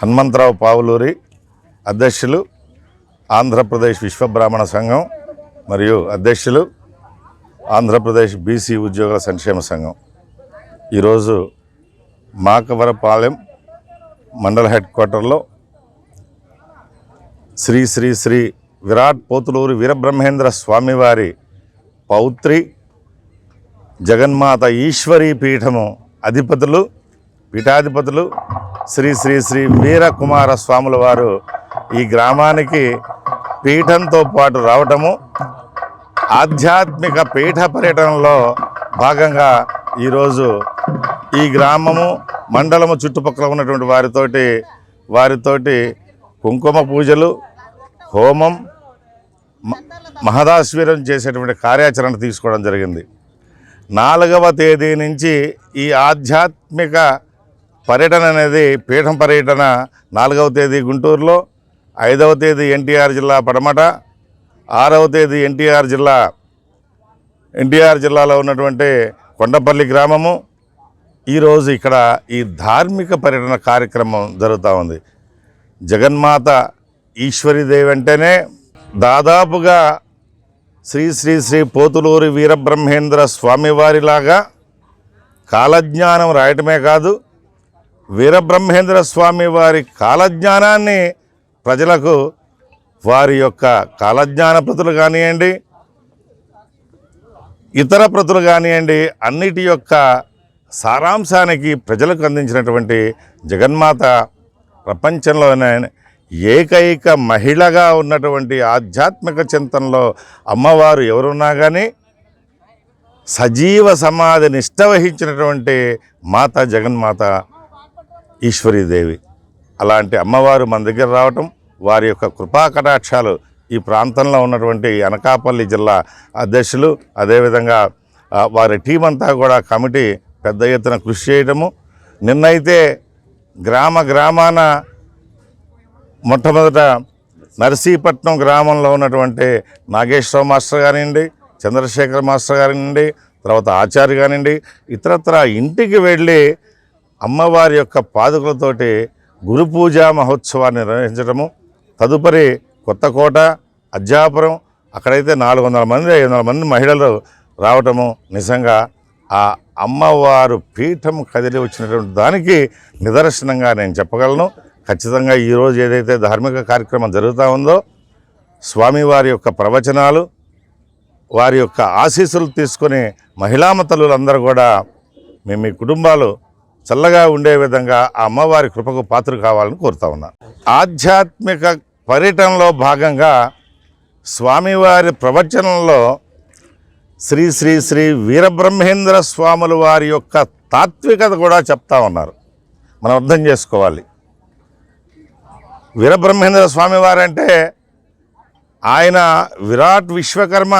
హనుమంతరావు పావులూరి అధ్యక్షులు ఆంధ్రప్రదేశ్ విశ్వబ్రాహ్మణ సంఘం మరియు అధ్యక్షులు ఆంధ్రప్రదేశ్ బీసీ ఉద్యోగుల సంక్షేమ సంఘం. ఈరోజు మాకవరపాలెం మండల హెడ్ క్వార్టర్లో శ్రీ శ్రీ శ్రీ విరాట్ పోతులూరి వీరబ్రహ్మేంద్ర స్వామివారి పౌత్రి జగన్మాత ఈశ్వరీ పీఠము అధిపతులు పీఠాధిపతులు శ్రీ శ్రీ శ్రీ వీరకుమార స్వాముల వారు ఈ గ్రామానికి పీఠంతో పాటు రావటము ఆధ్యాత్మిక పీఠ పర్యటనలో భాగంగా ఈరోజు ఈ గ్రామము మండలము చుట్టుపక్కల ఉన్నటువంటి వారితోటి వారితోటి కుంకుమ పూజలు హోమం మహదాశ్వీరం చేసేటువంటి కార్యాచరణ తీసుకోవడం జరిగింది. నాలుగవ తేదీ నుంచి ఈ ఆధ్యాత్మిక పర్యటన అనేది పీఠం పర్యటన నాలుగవ తేదీ గుంటూరులో ఐదవ తేదీ ఎన్టీఆర్ జిల్లా పడమట ఆరవ తేదీ ఎన్టీఆర్ జిల్లా ఎన్టీఆర్ జిల్లాలో ఉన్నటువంటి కొండపల్లి గ్రామము. ఈరోజు ఇక్కడ ఈ ధార్మిక పర్యటన కార్యక్రమం జరుగుతూ ఉంది. జగన్మాత ఈశ్వరీదేవి అంటేనే దాదాపుగా శ్రీ శ్రీ శ్రీ పోతులూరి వీరబ్రహ్మేంద్ర స్వామివారిలాగా కాలజ్ఞానం రాయటమే కాదు వీరబ్రహ్మేంద్ర స్వామి వారి కాలజ్ఞానాన్ని ప్రజలకు వారి యొక్క కాలజ్ఞాన ప్రతులు కానివ్వండి ఇతర ప్రతులు కానివ్వండి అన్నిటి యొక్క సారాంశానికి ప్రజలకు అందించినటువంటి జగన్మాత ప్రపంచంలోనే ఏకైక మహిళగా ఉన్నటువంటి ఆధ్యాత్మిక చింతనలో అమ్మవారు ఎవరున్నా కానీ సజీవ సమాధి నిష్ట వహించినటువంటి మాత జగన్మాత ఈశ్వరీదేవి. అలాంటి అమ్మవారు మన దగ్గర రావటం వారి యొక్క కృపా కటాక్షాలు ఈ ప్రాంతంలో ఉన్నటువంటి అనకాపల్లి జిల్లా అధ్యక్షులు అదేవిధంగా వారి టీం అంతా కూడా కమిటీ పెద్ద ఎత్తున కృషి చేయటము. నిన్నైతే గ్రామ గ్రామాన మొట్టమొదట నర్సీపట్నం గ్రామంలో ఉన్నటువంటి నాగేశ్వర మాస్టర్ గారినండి చంద్రశేఖర్ మాస్టర్ గారినండి తర్వాత ఆచార్య గారినండి ఇతరత్ర ఇంటికి వెళ్ళి అమ్మవారి యొక్క పాదుకలతోటి గురు పూజా మహోత్సవాన్ని నిర్వహించడము తదుపరి కొత్తకోట అజ్జాపురం అక్కడైతే నాలుగు వందల మంది ఐదు వందల మంది మహిళలు రావటము నిజంగా ఆ అమ్మవారు పీఠం కదిలి వచ్చినటువంటి దానికి నిదర్శనంగా నేను చెప్పగలను. ఖచ్చితంగా ఈరోజు ఏదైతే ధార్మిక కార్యక్రమం జరుగుతూ ఉందో స్వామివారి యొక్క ప్రవచనాలు వారి యొక్క ఆశీస్సులు తీసుకొని మహిళామతల్లులందరూ కూడా మేము మీ కుటుంబాలు చల్లగా ఉండే విధంగా ఆ అమ్మవారి కృపకు పాత్ర కావాలని కోరుతా ఉన్నా. ఆధ్యాత్మిక పర్యటనలో భాగంగా స్వామివారి ప్రవచనంలో శ్రీ శ్రీ శ్రీ వీరబ్రహ్మేంద్ర స్వాముల వారి యొక్క తాత్వికత కూడా చెప్తా ఉన్నారు. మనం అర్థం చేసుకోవాలి. వీరబ్రహ్మేంద్ర స్వామి వారంటే ఆయన విరాట్ విశ్వకర్మ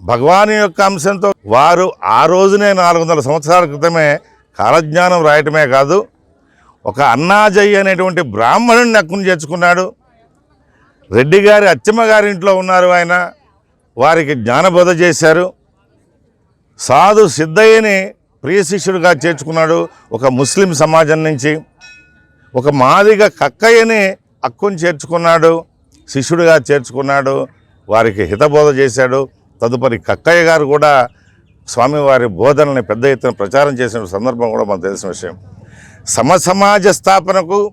భగవాన్ యొక్క అంశంతో వారు ఆ రోజునే నాలుగు వందల సంవత్సరాల క్రితమే కాలజ్ఞానం రాయటమే కాదు ఒక అన్నాజయ్య అనేటువంటి బ్రాహ్మణుడిని నక్కును చేర్చుకున్నాడు. రెడ్డి గారి అచ్చమ్మ గారి ఇంట్లో ఉన్నారు ఆయన. వారికి జ్ఞానబోధ చేశారు. సాధు సిద్ధయ్యని ప్రియ శిష్యుడిగా చేర్చుకున్నాడు ఒక ముస్లిం సమాజం నుంచి. ఒక మాదిగ కక్కయ్యని అక్కును చేర్చుకున్నాడు శిష్యుడిగా చేర్చుకున్నాడు. వారికి హితబోధ చేశాడు. తదుపరి కక్కయ్య గారు కూడా స్వామివారి బోధనల్ని పెద్ద ఎత్తున ప్రచారం చేసిన సందర్భం కూడా మనకు తెలిసిన విషయం. సమసమాజ స్థాపనకు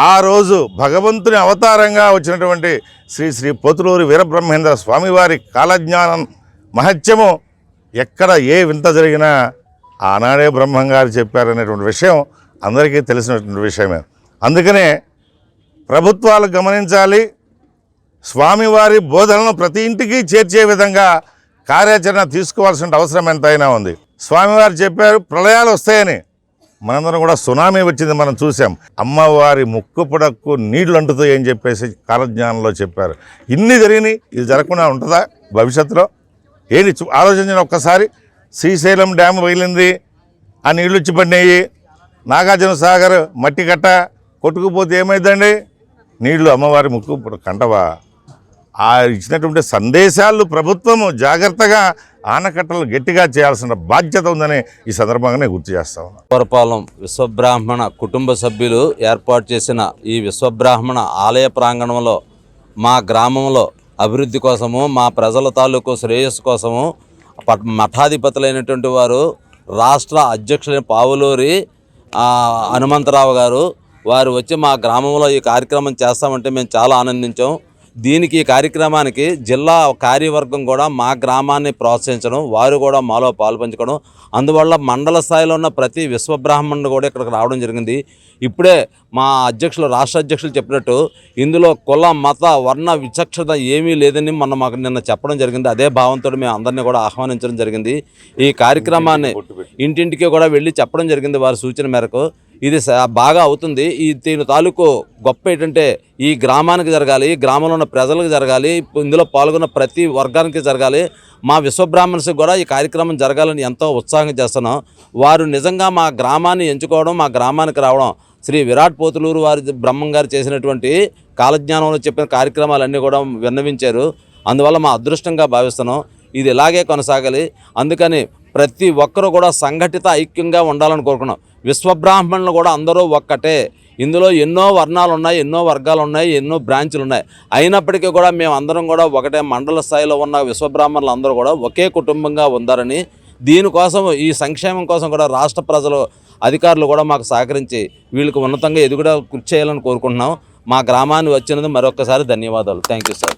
ఆ రోజు భగవంతుని అవతారంగా వచ్చినటువంటి శ్రీ శ్రీ పోతులూరి వీరబ్రహ్మేంద్ర స్వామివారి కాలజ్ఞానం మహత్యము ఎక్కడ ఏ వింత జరిగినా ఆనాడే బ్రహ్మంగారు చెప్పారనేటువంటి విషయం అందరికీ తెలిసినటువంటి విషయమే. అందుకనే ప్రభుత్వాలు గమనించాలి. స్వామివారి బోధనను ప్రతి ఇంటికి చేర్చే విధంగా కార్యాచరణ తీసుకోవాల్సిన అవసరం ఎంతైనా ఉంది. స్వామివారు చెప్పారు ప్రళయాలు వస్తాయని. మనందరం కూడా సునామీ వచ్చింది మనం చూసాం అమ్మవారి ముక్కు పుడక్కు నీళ్ళు అంటుతాయి అని చెప్పేసి కాలజ్ఞానంలో చెప్పారు. ఇన్ని జరిగినాయి ఇది జరగకుండా ఉంటుందా భవిష్యత్తులో? ఏంటి ఆలోచించిన ఒక్కసారి శ్రీశైలం డ్యామ్ పగిలింది ఆ నీళ్ళు వచ్చి పడినాయి నాగార్జున సాగర్ మట్టి కట్ట కొట్టుకుపోతే ఏమైందండి? నీళ్ళు అమ్మవారి ముక్కు కంటవా? ఆ ఇచ్చినటువంటి సందేశాలు ప్రభుత్వము జాగ్రత్తగా ఆనకట్టలు గట్టిగా చేయాల్సిన బాధ్యత ఉందని ఈ సందర్భంగానే గుర్తు చేస్తా ఉన్నాను పురపాలెం విశ్వబ్రాహ్మణ కుటుంబ సభ్యులు ఏర్పాటు చేసిన ఈ విశ్వబ్రాహ్మణ ఆలయ ప్రాంగణంలో మా గ్రామంలో అభివృద్ధి కోసము మా ప్రజల తాలూకు శ్రేయస్సు కోసము పట్- మఠాధిపతులైనటువంటి వారు రాష్ట్ర అధ్యక్షులైన పావులూరి హనుమంతరావు గారు వారు వచ్చి మా గ్రామంలో ఈ కార్యక్రమం చేస్తామంటే మేము చాలా ఆనందించాం. దీనికి ఈ కార్యక్రమానికి జిల్లా కార్యవర్గం కూడా మా గ్రామాన్ని ప్రోత్సహించడం వారు కూడా మాలో పాల్పంచుకోవడం అందువల్ల మండల స్థాయిలో ఉన్న ప్రతి విశ్వబ్రాహ్మణుడు కూడా ఇక్కడికి రావడం జరిగింది. ఇప్పుడే మా అధ్యక్షులు రాష్ట్ర అధ్యక్షులు చెప్పినట్టు ఇందులో కుల మత వర్ణ విచక్షత ఏమీ లేదని మొన్న మాకు నిన్న చెప్పడం జరిగింది. అదే భావంతో మేము అందరినీ కూడా ఆహ్వానించడం జరిగింది. ఈ కార్యక్రమాన్ని ఇంటింటికి కూడా వెళ్ళి చెప్పడం జరిగింది వారి సూచన మేరకు. ఇది బాగా అవుతుంది. ఈ దీని తాలూకు గొప్ప ఏంటంటే ఈ గ్రామానికి జరగాలి ఈ గ్రామంలో ఉన్న ప్రజలకు జరగాలి ఇందులో పాల్గొన్న ప్రతి వర్గానికి జరగాలి. మా విశ్వబ్రాహ్మణ్స్కి కూడా ఈ కార్యక్రమం జరగాలని ఎంతో ఉత్సాహంగా చేస్తున్నాం. వారు నిజంగా మా గ్రామాన్ని ఎంచుకోవడం మా గ్రామానికి రావడం శ్రీ విరాట్ పోతులూరు వారి బ్రహ్మం గారు చేసినటువంటి కాలజ్ఞానంలో చెప్పిన కార్యక్రమాలన్నీ కూడా విన్నవించారు. అందువల్ల మా అదృష్టంగా భావిస్తున్నాం. ఇది ఇలాగే కొనసాగాలి. అందుకని ప్రతి ఒక్కరూ కూడా సంఘటిత ఐక్యంగా ఉండాలని కోరుకున్నాం. విశ్వబ్రాహ్మణులు కూడా అందరూ ఒక్కటే. ఇందులో ఎన్నో వర్ణాలు ఉన్నాయి ఎన్నో వర్గాలు ఉన్నాయి ఎన్నో బ్రాంచులు ఉన్నాయి అయినప్పటికీ కూడా మేము అందరం కూడా ఒకటే మండల స్థాయిలో ఉన్న విశ్వబ్రాహ్మణులు అందరూ కూడా ఒకే కుటుంబంగా ఉందారని దీనికోసం ఈ సంక్షేమం కోసం కూడా రాష్ట్ర ప్రజలు అధికారులు కూడా మాకు సహకరించి వీళ్ళకి ఉన్నతంగా ఎదుగుడ కృషి చేయాలని కోరుకుంటున్నాం. మా గ్రామాన్ని వచ్చినందుకు మరొకసారి ధన్యవాదాలు. Thank you sir